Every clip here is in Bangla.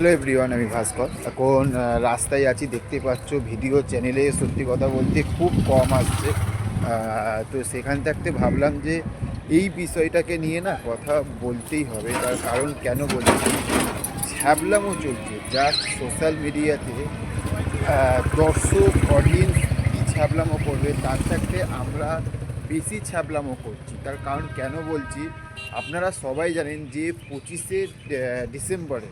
হ্যালো এভরিওয়ান আমি ভাস্কর। এখন রাস্তায় আছি, দেখতে পাচ্ছ, ভিডিও চ্যানেলে সত্যি কথা বলতে খুব কম আসছে। তো সেখান থাকতে ভাবলাম যে এই বিষয়টাকে নিয়ে না কথা বলতেই হবে, তার কারণ কেন বলছি? ছ্যাবলামও চলছে যা সোশ্যাল মিডিয়াতে দর্শক অডিয়েন্স কী ছ্যাবলামো করবে, তার থাকতে আমরা বেশি ছ্যাবলামো করছি। তার কারণ কেন বলছি? আপনারা সবাই জানেন যে পঁচিশে ডিসেম্বরে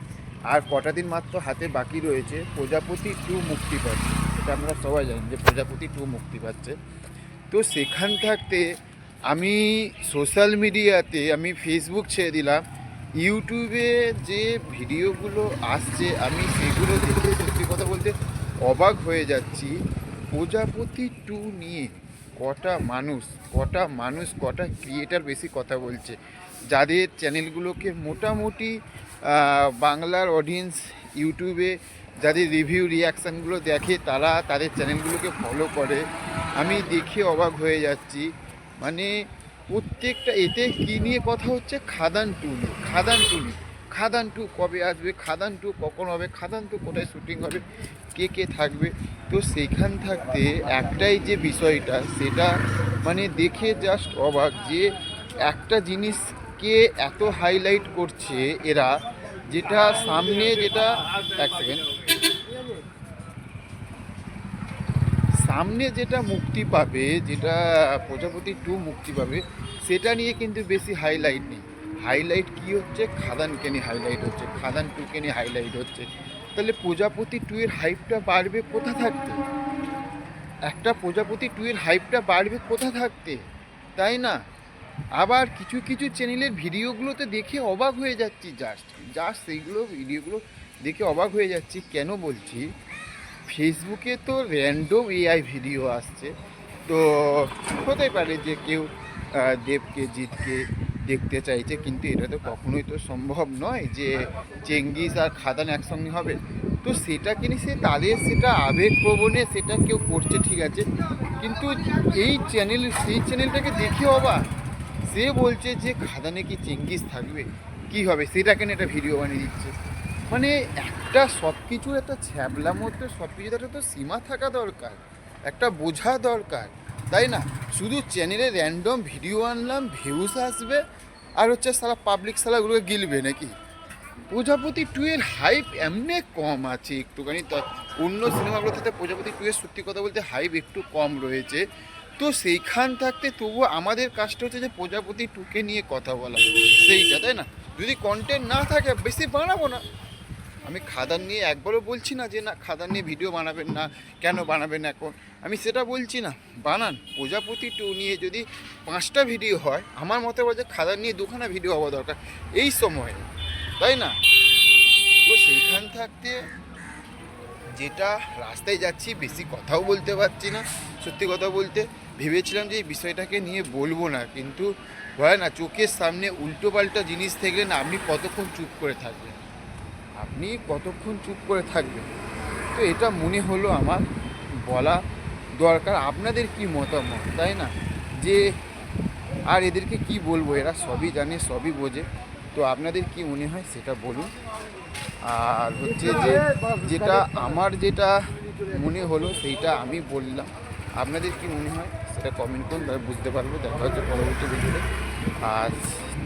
আর কটা দিন মাত্র হাতে বাকি রয়েছে, প্রজাপতি টু মুক্তি পাচ্ছে। এটা আমরা সবাই জানি যে প্রজাপতি টু মুক্তি পাচ্ছে। তো সেখান থাকতে আমি সোশ্যাল মিডিয়াতে আমি ফেসবুক ছেড়ে দিলাম, ইউটিউবে যে ভিডিওগুলো আসছে, আমি সেগুলো দেখে সত্যি কথা বলতে অবাক হয়ে যাচ্ছি। প্রজাপতি টু নিয়ে কটা মানুষ কটা মানুষ, কটা ক্রিয়েটার বেশি কথা বলছে, যাদের চ্যানেলগুলোকে মোটামুটি বাংলার অডিয়েন্স ইউটিউবে যাদের রিভিউ রিয়াকশানগুলো দেখে, তারা তাদের চ্যানেলগুলোকে ফলো করে। আমি দেখে অবাক হয়ে যাচ্ছি। মানে প্রত্যেকটা, এতে কী নিয়ে কথা হচ্ছে? খাদান টু নিয়ে। খাদান টু নিয়ে। খাদান টু কবে আসবে? খাদান টু কখন হবে? খাদান টু কোথায় শুটিং হবে? কে কে থাকবে? তো সেইখান থাকতে একটাই যে বিষয়টা, সেটা মানে দেখে জাস্ট অবাক যে একটা জিনিসকে এত হাইলাইট করছে এরা, যেটা সামনে যেটা, এক সেকেন্ড সামনে যেটা মুক্তি পাবে, যেটা প্রজাপতি টু মুক্তি পাবে, সেটা নিয়ে কিন্তু বেশি হাইলাইট নেই। হাইলাইট কি হচ্ছে? খাদানকে নিয়ে হাইলাইট হচ্ছে। খাদান টুকে নিয়ে হাইলাইট হচ্ছে। তাহলে প্রজাপতি টু এর হাইপটা বাড়বে কোথা থাকতে? একটা প্রজাপতি টু এর হাইপটা বাড়বে কোথা থাকতে? তাই না? আবার কিছু কিছু চ্যানেলের ভিডিওগুলোতে দেখে অবাক হয়ে যাচ্ছি জাস্ট জাস্ট সেইগুলো ভিডিওগুলো দেখে অবাক হয়ে যাচ্ছি। কেন বলছি? ফেসবুকে তো র্যান্ডম এআই ভিডিও আসছে। তো হতে পারে যে কেউ দেবকে জিতকে দেখতে চাইছে, কিন্তু এটা তো কখনোই তো সম্ভব নয় যে চেঙ্গিস আর খাদান একসঙ্গে হবে। তো সেটা নিয়ে সে তাদের সেটা আবেগপ্রবণে সেটা কেউ করছে ঠিক আছে। কিন্তু এই চ্যানেল সেই চ্যানেলটাকে দেখে অবাক। সে বলছে যে খাদানে কি চেঙ্গিস থাকবে। কি হবে? সেটাকে নিয়ে একটা ভিডিও বানিয়ে দিচ্ছে? মানে একটা সব কিছুর একটা ছ্যাবলার মধ্যে সব কিছুর একটা তো সীমা থাকা দরকার, একটা বোঝা দরকার, তাই না? শুধু চ্যানেলে র্যান্ডম ভিডিও আনলাম ভিউস আসবে, আর হচ্ছে সারা পাবলিক সালাগুলোকে গিলবে নাকি? প্রজাপতি টু এর হাইপ এমনি কম আছে একটুখানি। অন্য সিনেমাগুলো থেকে প্রজাপতি টু এর সত্যি কথা বলতে হাইপ একটু কম রয়েছে। তো সেইখান থাকতে তবু আমাদের কাজটা হচ্ছে যে প্রজাপতি টুকে নিয়ে কথা বলা। সেইটা, তাই না? যদি কন্টেন্ট না থাকে, বেশি বানাবো না। আমি খাদান নিয়ে একবারও বলছি না যে, না, খাদান নিয়ে ভিডিও বানাবেন না, কেন বানাবেন এখন? আমি সেটা বলছি না। বানান, প্রজাপতি টু নিয়ে যদি পাঁচটা ভিডিও হয়, আমার মতে বলে যে খাদান নিয়ে দুখানা ভিডিও হওয়া দরকার। এই সময়ে, তাই না? তো সেইখান থাকতে যেটা রাস্তায় যাচ্ছি, বেশি কথাও বলতে পারছি না, সত্যি কথা বলতে। ভেবেছিলাম যে এই বিষয়টাকে নিয়ে বলব না, কিন্তু হয় না, চোখের সামনে উল্টো পাল্টা জিনিস থাকলে না আপনি কতক্ষণ চুপ করে থাকবেন? আপনি কতক্ষণ চুপ করে থাকবেন? তো এটা মনে হলো আমার বলা দরকার। আপনাদের কি মতামত, তাই না? যে আর এদেরকে কি বলব? এরা সবই জানে, সবই বোঝে। তো আপনাদের কি মনে হয় সেটা বলুন। আর হচ্ছে যে যেটা আমার যেটা মনে হলো সেইটা আমি বললাম। আপনাদের কি মনে হয়? সেটা কমেন্ট করুন তারা বুঝতে পারব। দেখা হচ্ছে পরবর্তী ভিডিওতে। আর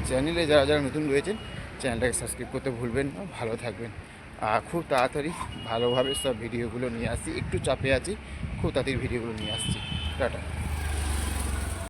চ্যানেলে যারা যারা নতুন রয়েছেন চ্যানেলটাকে সাবস্ক্রাইব করতে ভুলবেন না। ভালো থাকবেন। আর খুব তাড়াতাড়ি ভালোভাবে সব ভিডিওগুলো নিয়ে আসছি। একটু চাপে আছি। খুব তাড়াতাড়ি ভিডিওগুলো নিয়ে আসছি। টাটা।